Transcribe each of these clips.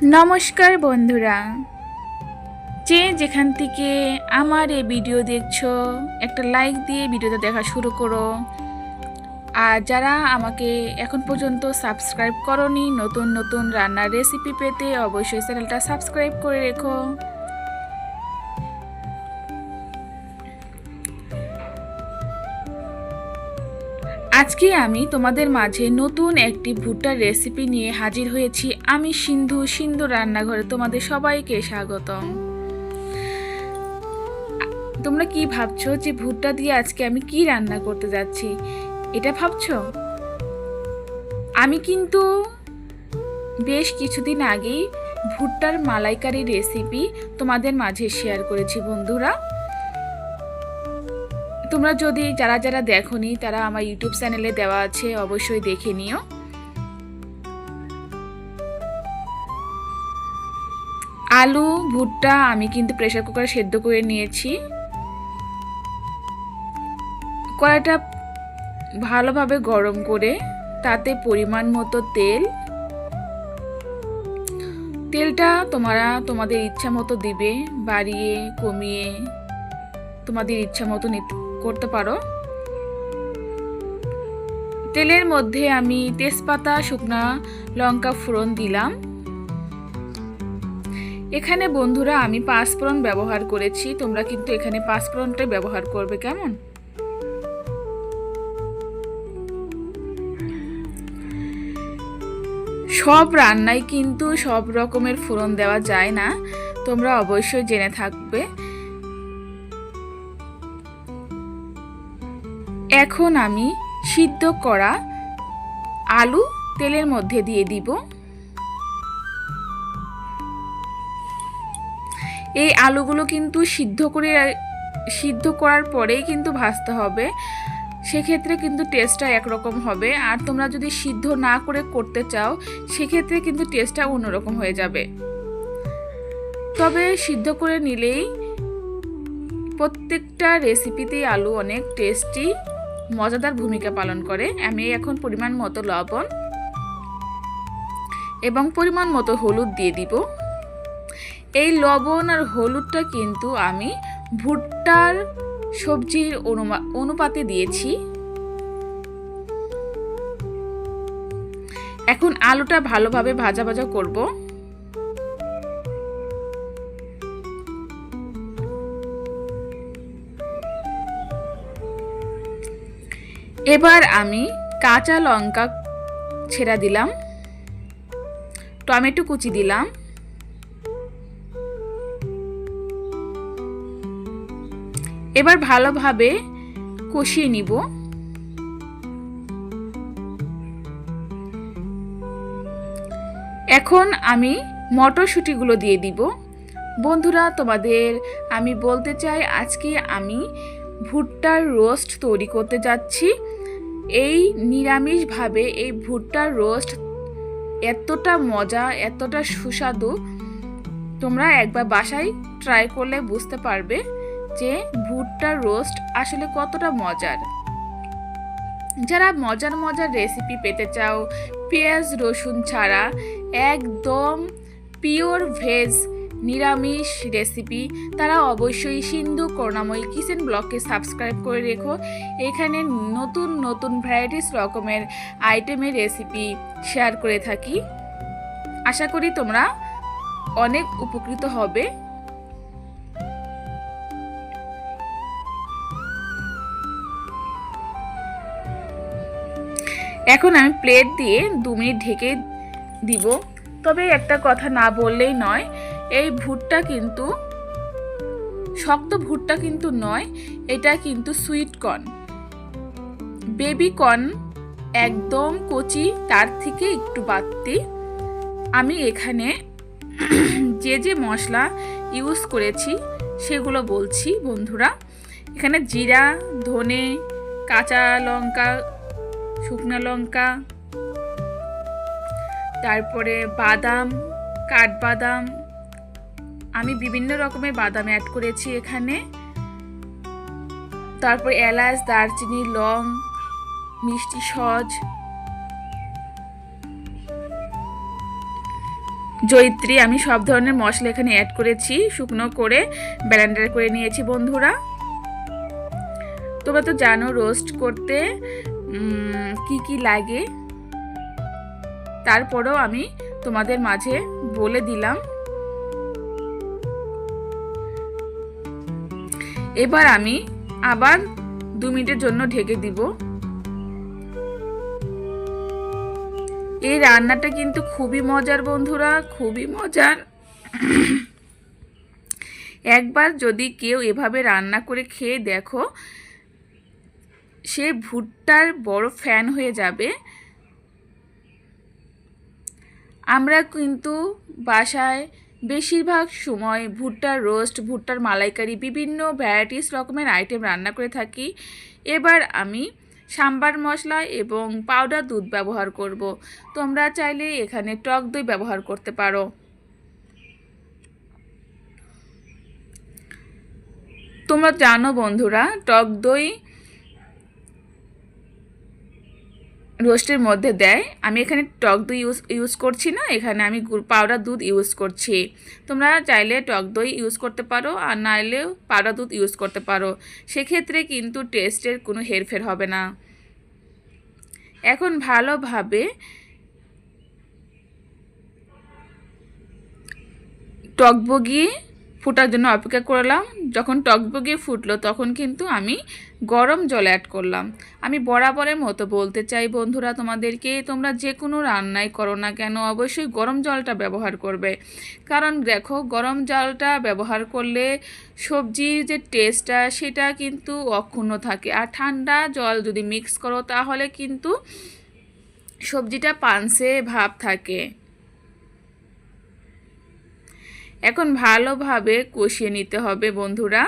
নমস্কার বন্ধুরা। যে যেখান থেকে আমার এই ভিডিও দেখছ, একটা লাইক দিয়ে ভিডিওটা দেখা শুরু করো। আর যারা আমাকে এখন পর্যন্ত সাবস্ক্রাইব করনি, নতুন নতুন রান্নার রেসিপি পেতে অবশ্যই চ্যানেলটা সাবস্ক্রাইব করে রেখো। আজকে আমি তোমাদের মাঝে নতুন একটি ভুট্টার রেসিপি নিয়ে হাজির হয়েছি। আমি সিন্ধু সিন্ধু রান্নাঘরে, তোমাদের সবাইকে স্বাগতম। তোমরা কি ভাবছ যে ভুট্টা দিয়ে আজকে আমি কি রান্না করতে যাচ্ছি? এটা ভাবছ? আমি কিন্তু বেশ কিছুদিন আগেই ভুট্টার মালাইকারি রেসিপি তোমাদের মাঝে শেয়ার করেছি, বন্ধুরা। তোমরা যদি যারা যারা দেখোনি, তারা আমার ইউটিউব চ্যানেলে দেওয়া আছে, অবশ্যই দেখে নিও। আলু, ভুট্টা আমি কিন্তু প্রেসার কুকারে সেদ্ধ করে নিয়েছি। কড়াইটা ভালোভাবে গরম করে তাতে পরিমাণ মতো তেল। তেলটা তোমরা তোমাদের ইচ্ছা মতো দিবে, বাড়িয়ে, কমিয়ে তোমাদের ইচ্ছা মতো নিতে করতে পারো। তেলের মধ্যে আমি তেজপাতা, শুকনা লঙ্কা ফোড়ন দিলাম। এখানে বন্ধুরা আমি পাঁচফোড়ন ব্যবহার করেছি। তোমরা কিন্তু এখানে পাঁচফোড়নটাই ব্যবহার করবে, কেমন? সব রান্নায় কিন্তু সব রকমের ফোড়ন দেওয়া যায় না। তোমরা অবশ্যই জেনে থাকবে। এখন আমি সিদ্ধ করা আলু তেলের মধ্যে দিয়ে দিব। এই আলুগুলো কিন্তু সিদ্ধ করে, সিদ্ধ করার পরেই কিন্তু ভাজতে হবে। সেক্ষেত্রে কিন্তু টেস্টটা একরকম হবে। আর তোমরা যদি সিদ্ধ না করে করতে চাও, সেক্ষেত্রে কিন্তু টেস্টটা অন্যরকম হয়ে যাবে। তবে সিদ্ধ করে নিলেই প্রত্যেকটা রেসিপিতেই আলু অনেক টেস্টি মজাদার ভূমিকা পালন করে। আমি এখন পরিমাণ মতো লবণ এবং পরিমাণ মতো হলুদ দিয়ে দিব। এই লবণ আর হলুদটা কিন্তু আমি ভুট্টার সবজির অনুপাতে দিয়েছি। এখন আলুটা ভালোভাবে ভাজা ভাজা করব। এবার আমি কাঁচা লঙ্কা ছেড়া দিলাম, টমেটো কুচি দিলাম, এবার ভালোভাবে কষিয়ে নিব। এখন আমি মটরশুঁটিগুলো দিয়ে দিব। বন্ধুরা, তোমাদের আমি বলতে চাই, আজকে আমি ভুট্টার রোস্ট তৈরি করতে যাচ্ছি। এই নিরামিষভাবে এই ভুট্টার রোস্ট এতটা মজা, এতটা সুস্বাদু, তোমরা একবার বাসায় ট্রাই করলে বুঝতে পারবে যে ভুট্টার রোস্ট আসলে কতটা মজার। যারা মজার মজার রেসিপি পেতে চাও, পেঁয়াজ রসুন ছাড়া, একদম পিওর ভেজ নিরামিষ রেসিপি তারা অবশ্যই সিন্ধু করুণাময়ী কিচেন ব্লগকে সাবস্ক্রাইব করে রেখো। এখানে নতুন নতুন ভ্যারাইটিস রকমের আইটেমের রেসিপি শেয়ার করে থাকি। আশা করি তোমরা অনেক উপকৃত হবে। এখন আমি প্লেট দিয়ে দু মিনিট ঢেকে দিব। তবে একটা কথা না বললেই নয় এই ভুট্টা কিন্তু, শক্ত ভুট্টা কিন্তু নয়, এটা কিন্তু সুইট কর্ন। বেবি কর্ন একদম কচি, তার থেকে একটু বাড়তি। আমি এখানে যে যে মশলা ইউজ করেছি, সেগুলো বলছি বন্ধুরা। এখানে জিরা, ধনে, কাঁচা লঙ্কা, শুকনো লঙ্কা, তারপরে বাদাম, কাঠবাদাম আমি বিভিন্ন রকমের বাদাম অ্যাড করেছি এখানে। তারপর এলাচ, দারচিনি, লং, মিষ্টি সজ জৈত্রী আমি সব ধরনের মশলা এখানে অ্যাড করেছি, শুকনো করে ব্লেন্ডার করে নিয়েছি বন্ধুরা। তোমরা তো জানো রোস্ট করতে কি কি লাগে। তারপরেও আমি তোমাদের মাঝে বলে দিলাম। এবার আমি আবার দু মিনিটের জন্য ঢেকে দিব। এই রান্নাটা কিন্তু খুবই মজার বন্ধুরা, খুবই মজার। একবার যদি কেউ এভাবে রান্না করে খেয়ে দেখো, সে ভুট্টার বড় ফ্যান হয়ে যাবে। আমরা কিন্তু বাসায় বেশিরভাগ সময় ভুট্টার রোস্ট, ভুট্টার মালাইকারি, বিভিন্ন ভ্যারাইটিস রকমের আইটেম রান্না করে থাকি। এবার আমি সাম্বার মশলা এবং পাউডার দুধ ব্যবহার করব। তোমরা চাইলে এখানে টক দই ব্যবহার করতে পারো। তোমরা জানো বন্ধুরা, টক দই রোস্টের মধ্যে দেয়। আমি এখানে টক দই ইউজ ইউজ করছি না, এখানে আমি পাউডার দুধ ইউজ করছি। তোমরা চাইলে টক দই ইউজ করতে পারো, আর নাইলেও পাউডার দুধ ইউজ করতে পারো। সেক্ষেত্রে কিন্তু টেস্টের কোনো হেরফের হবে না। এখন ভালোভাবে টক বগিয়ে ফোটার জন্য অপেক্ষা করলাম। যখন টক বগিয়ে ফুটলো, তখন কিন্তু আমি গরম জল অ্যাড করলাম। আমি বরাবরের মতো বলতে চাই বন্ধুরা তোমাদেরকে, তোমরা যে কোনো রান্নাই করো না কেন, অবশ্যই গরম জলটা ব্যবহার করবে। কারণ দেখো, গরম জলটা ব্যবহার করলে সবজির যে টেস্টটা সেটা কিন্তু অক্ষুণ্ণ থাকে। আর ঠান্ডা জল যদি মিক্স করো, তাহলে কিন্তু সবজিটা পানসে ভাব থাকে। এখন ভালোভাবে কষিয়ে নিতে হবে বন্ধুরা।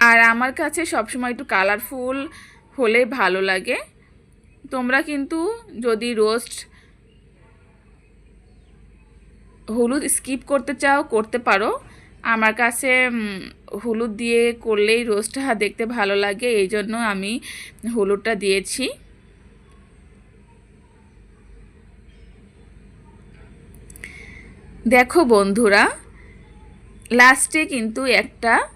আর আমার কাছে সবসময় একটু কালারফুল হলে ভালো লাগে। তোমরা কিন্তু যদি রোস্ট হলুদ স্কিপ করতে চাও, করতে পারো। আমার কাছে হলুদ দিয়ে করলেই রোস্টটা দেখতে ভালো লাগে এই জন্য আমি হলুদটা দিয়েছি। দেখো বন্ধুরা, লাস্টে কিন্তু একটা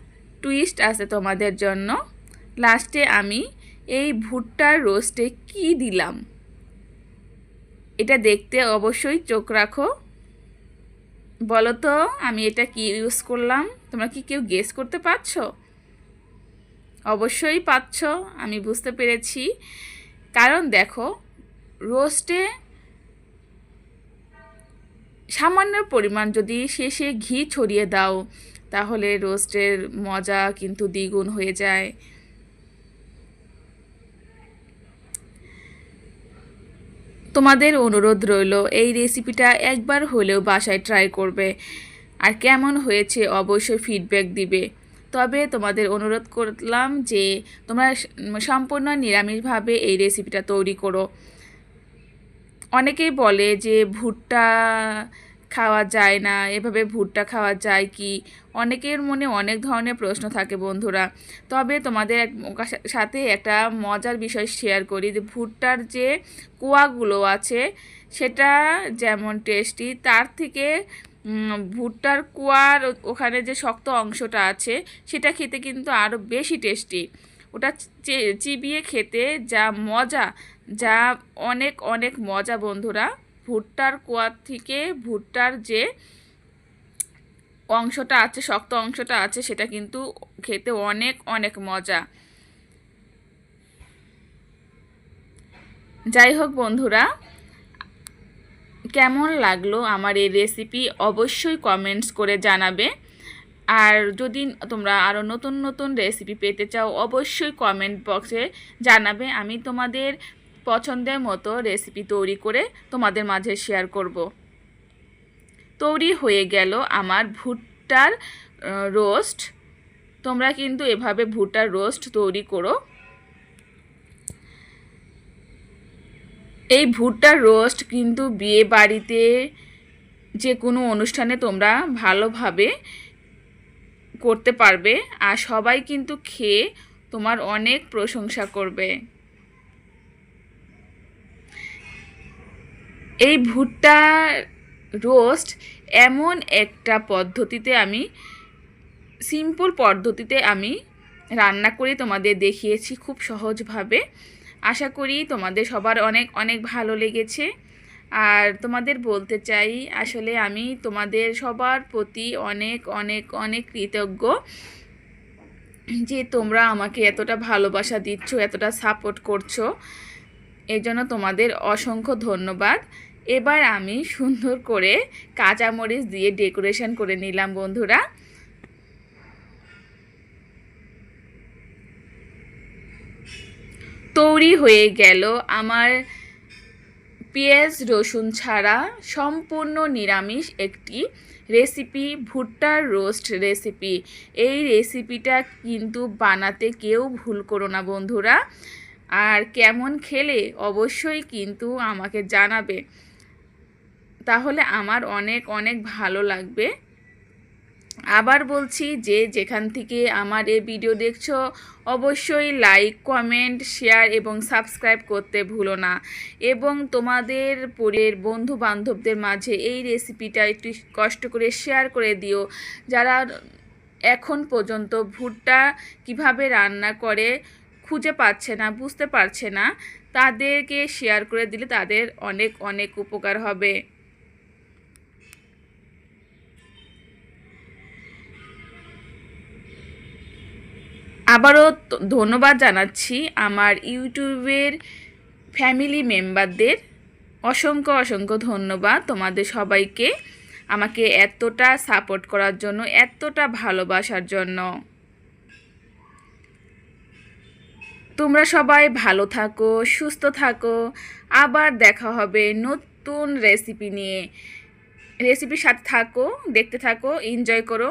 টুইস্ট আছে তোমাদের জন্য। লাস্টে আমি এই ভুট্টার রোস্টে কি দিলাম? এটা দেখতে অবশ্যই চোখ রাখো। বলো তো আমি এটা কি ইউজ করলাম? তোমরা কি কেউ গেস করতে পারছ? অবশ্যই পাচ্ছ আমি বুঝতে পেরেছি। কারণ দেখো, রোস্টে সামান্য পরিমাণ যদি শেষে ঘি ছড়িয়ে দাও, তাহলে রোস্টের মজা কিন্তু দ্বিগুণ হয়ে যায়। তোমাদের অনুরোধ রইল, এই রেসিপিটা একবার হলেও বাসায় ট্রাই করবে আর কেমন হয়েছে অবশ্যই ফিডব্যাক দিবে। তবে তোমাদের অনুরোধ করলাম যে, তোমরা সম্পূর্ণ নিরামিষভাবে এই রেসিপিটা তৈরি করো। অনেকেই বলে যে ভুট্টা খাওয়া যায় না, এভাবে ভুট্টা খাওয়া যায় কি? অনেকের মনে অনেক ধরনের প্রশ্ন থাকে বন্ধুরা। তবে তোমাদের সাথে একটা মজার বিষয় শেয়ার করি যে ভুট্টার যে কুয়াগুলো আছে, সেটা যেমন টেস্টি তার থেকে ভুট্টার কুয়ার ওখানে যে শক্ত অংশটা আছে, সেটা খেতে কিন্তু আরও বেশি টেস্টি ওটা চিবিয়ে খেতে যা মজা যা অনেক অনেক মজা বন্ধুরা। ভুট্টার কুয়ার থেকে ভুট্টার যে অংশটা আছে, শক্ত অংশটা আছে, সেটা কিন্তু খেতে অনেক অনেক মজা। যাই হোক বন্ধুরা, কেমন লাগল আমার এই রেসিপি অবশ্যই কমেন্টস করে জানাবে। আর যদি তোমরা আরও নতুন নতুন রেসিপি পেতে চাও, অবশ্যই কমেন্ট বক্সে জানাবে। আমি তোমাদের পছন্দের মতো রেসিপি তৈরি করে তোমাদের মাঝে শেয়ার করব। তৈরি হয়ে গেল আমার ভুট্টার রোস্ট তোমরা কিন্তু এভাবে ভুট্টার রোস্ট তৈরি করো। এই ভুট্টার রোস্ট কিন্তু বিয়ে বাড়িতে যে কোনো অনুষ্ঠানে তোমরা ভালোভাবে করতে পারবে আর সবাই কিন্তু খেয়ে তোমার অনেক প্রশংসা করবে। এই ভুট্টা রোস্ট এমন একটা পদ্ধতিতে আমি সিম্পল পদ্ধতিতে আমি রান্না করে তোমাদের দেখিয়েছি খুব সহজভাবে। আশা করি তোমাদের সবার অনেক অনেক ভালো লেগেছে। আর তোমাদের বলতে চাই, আসলে আমি তোমাদের সবার প্রতি অনেক অনেক অনেক কৃতজ্ঞ যে তোমরা আমাকে এতটা ভালোবাসা দিচ্ছ, এতটা সাপোর্ট করছ। এই জন্য তোমাদের অসংখ্য ধন্যবাদ। এবার আমি সুন্দর করে কাঁচামরিচ দিয়ে ডেকোরেশন করে নিলাম, বন্ধুরা। তৈরি হয়ে গেল আমার পেঁয়াজ রসুন ছাড়া সম্পূর্ণ নিরামিষ একটি রেসিপি, ভুট্টার রোস্ট রেসিপি। এই রেসিপিটা কিন্তু বানাতে কেউ ভুল করো না, বন্ধুরা। আর কেমন খেলে অবশ্যই কিন্তু আমাকে জানাবে। তাহলে আমার অনেক অনেক ভালো লাগবে। আবার বলছি যে যেখান থেকে আমার এই ভিডিও দেখছ, অবশ্যই লাইক, কমেন্ট, শেয়ার এবং সাবস্ক্রাইব করতে ভুলো না। এবং তোমাদের পরের বন্ধু বান্ধবদের মাঝে এই রেসিপিটা একটু কষ্ট করে শেয়ার করে দিও। যারা এখন পর্যন্ত ভুট্টা কীভাবে রান্না করে খুঁজে পাচ্ছে না, বুঝতে পারছে না, তাদেরকে শেয়ার করে দিলে তাদের অনেক অনেক উপকার হবে। আবারও ধন্যবাদ জানাচ্ছি আমার ইউটিউবের ফ্যামিলি মেম্বারদের। অসংখ্য অসংখ্য ধন্যবাদ তোমাদের সবাইকে আমাকে এতটা সাপোর্ট করার জন্য, এতটা ভালোবাসার জন্য। তোমরা সবাই ভালো থাকো, সুস্থ থাকো। আবার দেখা হবে নতুন রেসিপি নিয়ে। রেসিপির সাথে থাকো, দেখতে থাকো এনজয় করো।